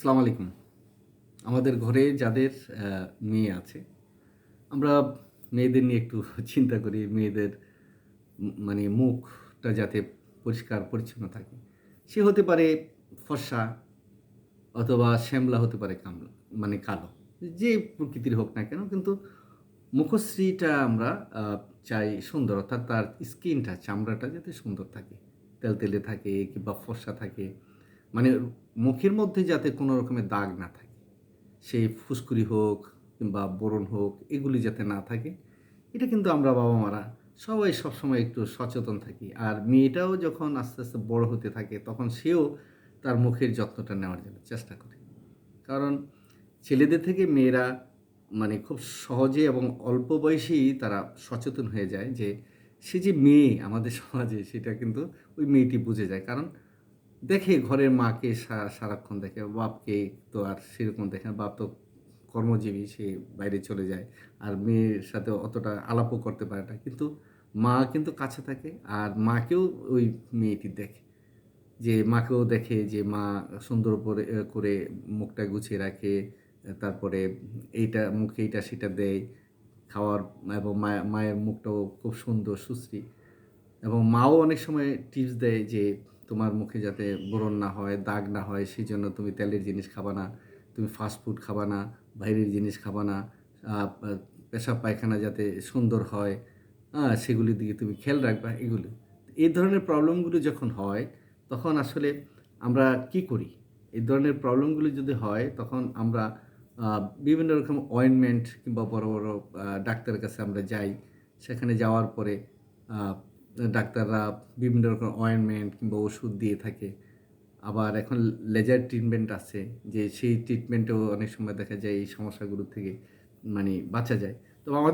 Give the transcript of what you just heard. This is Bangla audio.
সালাম আলাইকুম। আমাদের ঘরে যাদের মেয়ে আছে, আমরা মেয়েদের নিয়ে একটু চিন্তা করি, মেয়েদের মানে মুখটা যাতে পরিষ্কার, পরিচ্ছন্ন থাকে। সে হতে পারে ফর্সা অথবা শ্যামলা হতে পারে কামলা মানে কালো, যে প্রকৃতির হোক না কেন, কিন্তু মুখশ্রীটা আমরা চাই সুন্দর, অর্থাৎ তার স্কিনটা, চামড়াটা যাতে সুন্দর থাকে, তেলতেলে থাকে কিংবা ফর্সা থাকে। মানে মুখের মধ্যে যাতে কোনো রকমের দাগ না থাকে সেই ফুসকুড়ি হোক কিংবা বরণ হোক, এগুলি যাতে না থাকে, এটা কিন্তু আমরা বাবা মারা সবাই সবসময় একটু সচেতন থাকি। আর মেয়েটাও যখন আস্তে আস্তে বড় হতে থাকে, তখন সেও তার মুখের যত্নটা নেওয়ার জন্য চেষ্টা করে। কারণ ছেলেদের থেকে মেয়েরা মানে খুব সহজে এবং অল্প বয়সেই তারা সচেতন হয়ে যায় যে, সে যে মেয়ে আমাদের সমাজে, সেটা কিন্তু ওই মেয়েটি বুঝে যায়। কারণ দেখে ঘরের মাকে সারাক্ষণ দেখে, বাপকে তো আর সেরকম দেখে না। বাপ তো কর্মজীবী, সে বাইরে চলে যায় আর মেয়ের সাথে অতটা আলাপও করতে পারে না। কিন্তু মা কিন্তু কাছে থাকে আর মাকেও ওই মেয়েটি দেখে যে, মাকেও দেখে যে, মা সুন্দর করে করে মুখটা গুছিয়ে রাখে, তারপরে এইটা মুখে এইটা সেটা দেয়, খাওয়ার এবং মায়ের মুখটাও খুব সুন্দর, সুশ্রী। এবং মাও অনেক সময় টিপস দেয় যে তোমার মুখে যাতে ব্রণ না হয়, দাগ না হয় সেই জন্য তুমি তেলের জিনিস খাবা না। তুমি ফাস্ট ফুড খাবা না, বাইরের জিনিস খাবা না। পেশাব পায়খানা যাতে সুন্দর হয় হ্যাঁ সেগুলির দিকে তুমি খেয়াল রাখবা এগুলো। এই ধরনের প্রবলেমগুলো যখন হয়, তখন আসলে আমরা কি করি? এই ধরনের প্রবলেমগুলো যদি হয়, তখন আমরা বিভিন্ন রকম অয়েনমেন্ট কিংবা বড় বড় ডাক্তারের কাছে আমরা যাই। সেখানে যাওয়ার পরে ডাক্তাররা বিভিন্ন রকম অয়েনমেন্ট কিংবা ওষুধ দিয়ে থাকে। আবার এখন লেজার ট্রিটমেন্ট আছে, যে সেই ট্রিটমেন্টেও অনেক সময় দেখা যায় এই সমস্যাগুলো থেকে মানে বাঁচা যায়। তো আমাদের